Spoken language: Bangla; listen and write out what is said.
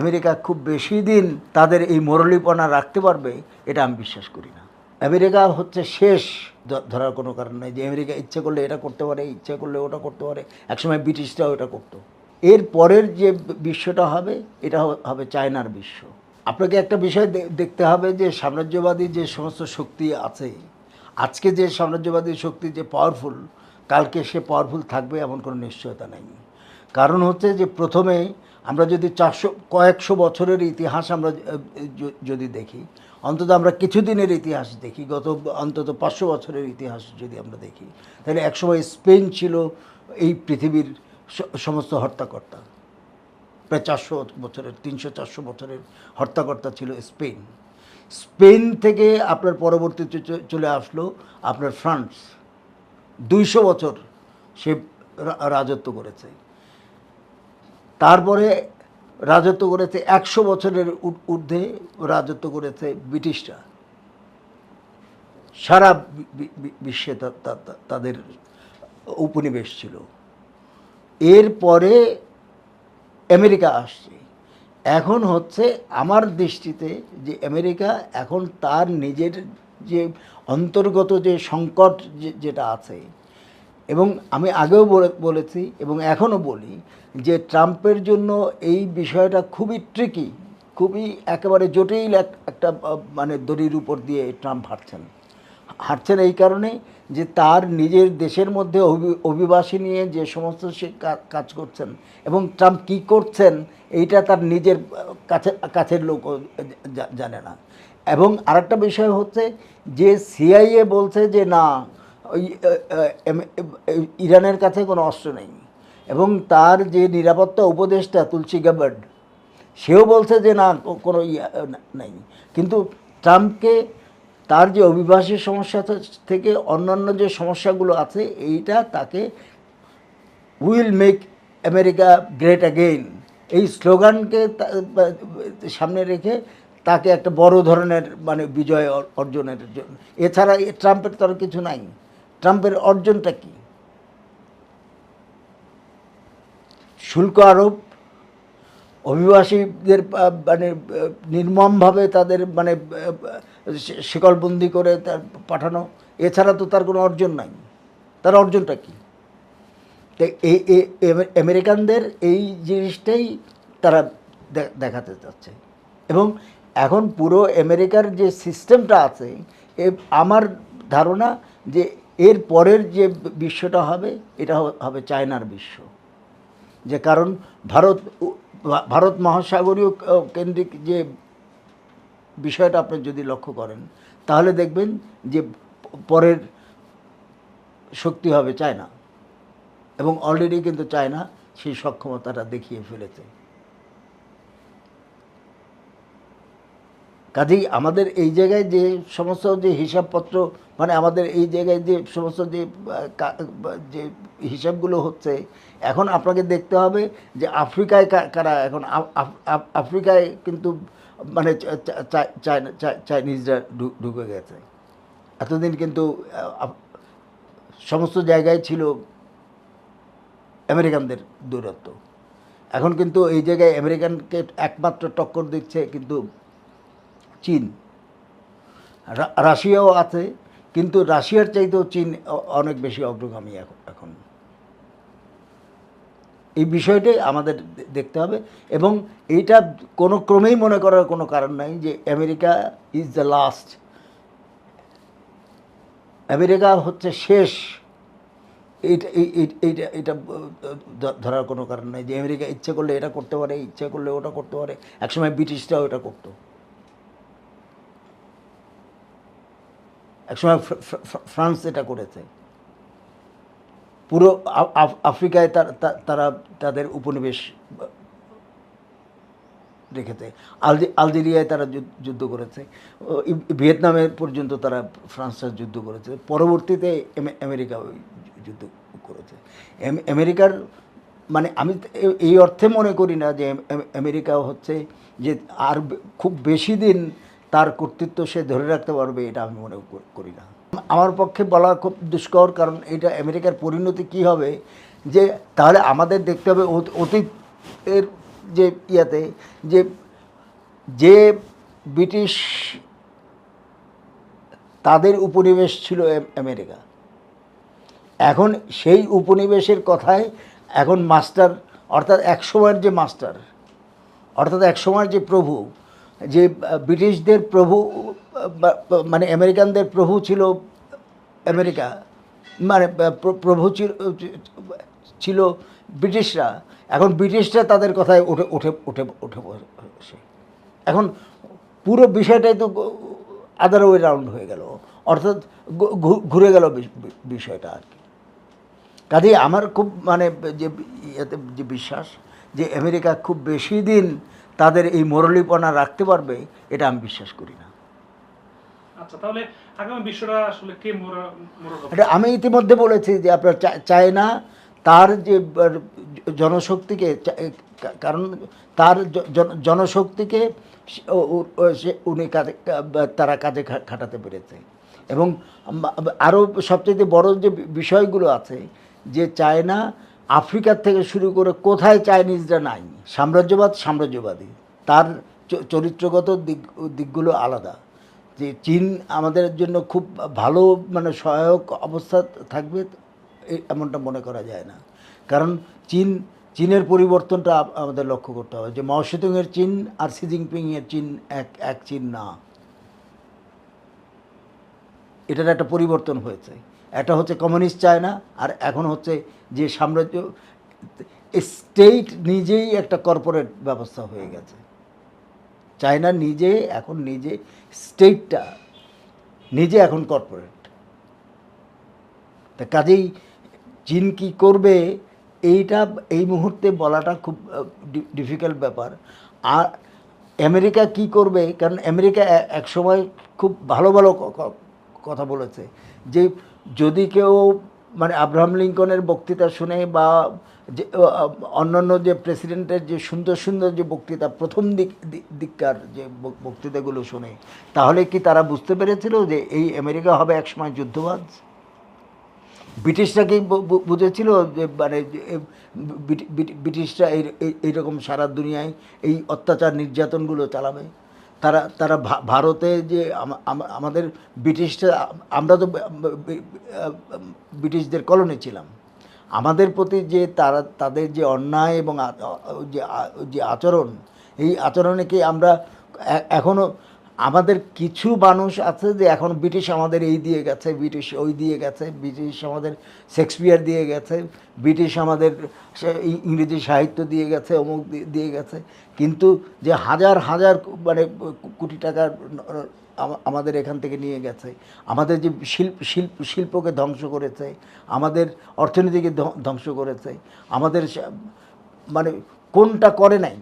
আমেরিকা খুব বেশি দিন তাদের এই মরলীপনা রাখতে পারবে, এটা আমি বিশ্বাস করি না। আমেরিকা হচ্ছে শেষ ধরার কোনো কারণ নেই যে আমেরিকা ইচ্ছে করলে এটা করতে পারে, ইচ্ছে করলে ওটা করতে পারে, একসময় ব্রিটিশরাও এটা করতো। এর পরের যে বিশ্বটা হবে, এটা হবে চায়নার বিশ্ব। আপনাকে একটা বিষয় দেখতে হবে যে সাম্রাজ্যবাদী যে সমস্ত শক্তি আছে, আজকে যে সাম্রাজ্যবাদী শক্তি যে পাওয়ারফুল কালকে সে পাওয়ারফুল থাকবে এমন কোনো নিশ্চয়তা নেই। কারণ হচ্ছে যে প্রথমে আমরা যদি চারশো, কয়েকশো বছরের ইতিহাস আমরা যদি দেখি, অন্তত আমরা কিছুদিনের ইতিহাস দেখি, গত অন্তত পাঁচশো বছরের ইতিহাস যদি আমরা দেখি, তাহলে একসময় স্পেন ছিল এই পৃথিবীর সমস্ত হর্তাকর্তা। প্রায় চারশো বছরের, তিনশো চারশো বছরের হর্তাকর্তা ছিল স্পেন। স্পেন থেকে আপনার পরবর্তীতে চলে আসলো আপনার ফ্রান্স। দুইশো বছর সে রাজত্ব করেছে। তারপরে রাজত্ব করেছে একশো বছরের ঊর- ঊর্ধ্বে রাজত্ব করেছে ব্রিটিশরা। সারা বিশ্বে তাদের উপনিবেশ ছিল। এরপরে আমেরিকা আসছে। এখন হচ্ছে আমার দৃষ্টিতে যে আমেরিকা এখন তার নিজের যে অন্তর্গত যে সংকট যেটা আছে এবং আমি আগেও বলে- বলেছি এবং এখনও বলি যে ট্রাম্পের জন্য এই বিষয়টা খুবই ট্রিকি খুবই একেবারে জটিল এক, একটা মানে দড়ির উপর দিয়ে ট্রাম্প হাঁটছেন। হাঁটছেন এই কারণে যে তার নিজের দেশের মধ্যে অভি- অভিবাসী নিয়ে যে সমস্ত সে কাজ করছেন এবং ট্রাম্প কী করছেন এইটা তার নিজের কাছে, কাছের লোক জানে না। এবং আরেকটা বিষয় হচ্ছে যে সিআইএ বলছে যে না ওই ইরানের কাছে কোনো অস্ত্র নেই। এবং তার যে নিরাপত্তা উপদেষ্টা তুলসী গাবার্ড সেও বলছে যে না কোনো নাই। কিন্তু ট্রাম্পকে তার যে অভিবাসী সমস্যা থেকে অন্যান্য যে সমস্যাগুলো আছে, এইটা তাকে will make America great again. এই স্লোগানকে সামনে রেখে তাকে একটা বড় ধরনের মানে বিজয় অর- অর্জনের জন্য এছাড়া ট্রাম্পের তো কিছু নাই। ট্রাম্পের অর্জনটা কি? শুল্ক আরোপ, অভিবাসীদের মানে নির্মমভাবে তাদের মানে শিকলবন্দি করে তার পাঠানো, এছাড়া তো তার কোনো অর্জন নাই। তার অর্জনটা কি? এই আমেরিকানদের এই জিনিসটাই তারা দেখাতে চাচ্ছে। এবং এখন পুরো আমেরিকার যে সিস্টেমটা আছে, এ, আমার ধারণা যে এর পরের যে বিশ্বটা হবে, এটা হবে চায়নার বিশ্ব। যে কারণ ভারত ভারত মহাসাগরীয় কেন্দ্রিক যে বিষয়টা আপনি যদি লক্ষ্য করেন, তাহলে দেখবেন যে পরের শক্তি হবে চায়না। এবং অলরেডি কিন্তু চায়না সেই সক্ষমতাটা দেখিয়ে ফেলেছে। কাজেই আমাদের এই জায়গায় যে সমস্ত যে হিসাবপত্র মানে আমাদের এই জায়গায় যে সমস্ত যে যে হিসাবগুলো হচ্ছে, এখন আপনাকে দেখতে হবে যে আফ্রিকায় কারা এখন আফ- আফ- আফ- আফ্রিকায় কিন্তু মানে চাইনিজরা ঢুকে গেছে। এতদিন কিন্তু সমস্ত জায়গায় ছিল আমেরিকানদের দূরত্ব। এখন কিন্তু এই জায়গায় আমেরিকানকে একমাত্র টক্কর দিচ্ছে কিন্তু চীন। রাশিয়াও আছে, কিন্তু রাশিয়ার চাইতেও চীন অনেক বেশি অগ্রগামী এখন। এই বিষয়টাই আমাদের দেখতে হবে এবং এইটা কোনো ক্রমেই মনে করার কোনো কারণ নাই যে America is the last America হচ্ছে শেষ। এইটা, এই- এই- এইটা এটা ধরার কোনো কারণ নাই যে আমেরিকা ইচ্ছে করলে এটা করতে পারে, ইচ্ছে করলে ওটা করতে পারে। একসময় ব্রিটিশরাও এটা করতো। একসময় ফ্র- ফ্র- ফ্র- ফ্রান্স এটা করেছে, পুরো আফ- আফ্রিকায় তার- তাদের উপনিবেশ রেখেছে। আলজে, আলজেরিয়ায় তারা যুদ্ধ- করেছে। ভিয়েতনামে পর্যন্ত তারা ফ্রান্সের যুদ্ধ করেছে। পরবর্তীতে আমেরিকা যুদ্ধ করেছে। আমেরিকার মানে আমি এই অর্থে মনে করি না যে আম- আম- আমেরিকা হচ্ছে যে আর খুব বেশি দিন তার কর্তৃত্ব সে ধরে রাখতে পারবে, এটা আমি মনে করি না। আমার পক্ষে বলা খুব দুষ্কর, কারণ এটা আমেরিকার পরিণতি কি হবে, যে তাহলে আমাদের দেখতে হবে অত- অতীতের যে ইয়াতে, যে যে ব্রিটিশ তাদের উপনিবেশ ছিল আমেরিকা। এখন সেই উপনিবেশের কথায় এখন মাস্টার, অর্থাৎ এক সময়ের যে মাস্টার, অর্থাৎ এক সময়ের যে প্রভু যে ব্রিটিশদের প্রভু মানে আমেরিকানদের প্রভু ছিল আমেরিকা মানে প্রভু ছিল ছিল ব্রিটিশরা। এখন ব্রিটিশরা তাদের কথায় উঠে উঠে উঠে উঠে বসে। এখন পুরো বিষয়টাই তো আদার ওয়ে রাউন্ড হয়ে গেল। অর্থাৎ ঘুরে গেল বিষয়টা আর কি। কাজেই আমার খুব মানে যে, ইয়েতে, যে বিশ্বাস যে আমেরিকা খুব বেশি দিন তাদের এই মরলীপনা রাখতে পারবে এটা আমি বিশ্বাস করি না। আচ্ছা আমি ইতিমধ্যে বলেছি যে আপনার চায়না তার যে জনশক্তিকে কারণ তার জনশক্তিকে উনি কাজে তারা কাজে খাটাতে পেরেছে। এবং আরও সবচেয়ে বড় যে বিষয়গুলো আছে যে চায়না আফ্রিকার থেকে শুরু করে কোথায় চাইনিজরা নাই? সাম্রাজ্যবাদ, সাম্রাজ্যবাদী। তার চরিত্রগত দিক, দিকগুলো আলাদা। যে চীন আমাদের জন্য খুব ভালো মানে সহায়ক অবস্থা থাকবে এমনটা মনে করা যায় না। কারণ চীন, চীনের পরিবর্তনটা আমাদের লক্ষ্য করতে হবে। যে মাও সেতুংয়ের চীন আর শি জিনপিংয়ের চীন এক এক চীন না। এটার একটা পরিবর্তন হয়েছে। একটা হচ্ছে কমিউনিস্ট চায়না, আর এখন হচ্ছে যে সাম্রাজ্য, স্টেট নিজেই একটা কর্পোরেট ব্যবস্থা হয়ে গেছে। চায়না নিজে এখন নিজে স্টেটটা নিজে এখন কর্পোরেট। তা কাজেই চীন কি করবে, এইটা, এই মুহূর্তে বলাটা খুব ডিফিকাল্ট ব্যাপার। আর আমেরিকা কি করবে, কারণ আমেরিকা এ- এক সময় খুব ভালো ভালো কথা বলেছে যে যদি কেউ মানে আব্রাহাম লিঙ্কনের বক্তৃতা শুনে বা যে অন্যান্য যে প্রেসিডেন্টের যে সুন্দর সুন্দর যে বক্তৃতা, প্রথম দিক দিক- দিককার যে বক্তৃতাগুলো শুনে, তাহলে কি তারা বুঝতে পেরেছিল যে এই আমেরিকা হবে একসময় যুদ্ধবাজ? ব্রিটিশরা কি বুঝেছিল যে মানে ব্রিটিশরা এই- এইরকম সারা দুনিয়ায় এই অত্যাচার নির্যাতনগুলো চালাবে? তারা তারা ভারতে যে আম- আম- আমাদের ব্রিটিশরা, আমরা তো ব্রিটিশদের কলোনি ছিলাম। আমাদের প্রতি যে তারা, তাদের যে অন্যায় এবং যে যে আচরণ, এই আচরণে কি আমরা এ- এখনও আমাদের কিছু মানুষ আছে যে এখন ব্রিটিশ আমাদের এই দিয়ে গেছে, ব্রিটিশ ওই দিয়ে গেছে, ব্রিটিশ আমাদের শেক্সপিয়ার দিয়ে গেছে, ব্রিটিশ আমাদের ইংরেজি সাহিত্য দিয়ে গেছে, অমুক দিয়ে গেছে। কিন্তু যে হাজার হাজার মানে কোটি টাকার আমাদের এখান থেকে নিয়ে গেছে। আমাদের যে শিল্প শিল্প, শিল্পকে ধ্বংস করেছে, আমাদের অর্থনীতিকে ধ্ব- ধ্বংস করেছে, আমাদের মানে কোনটা করে নাই?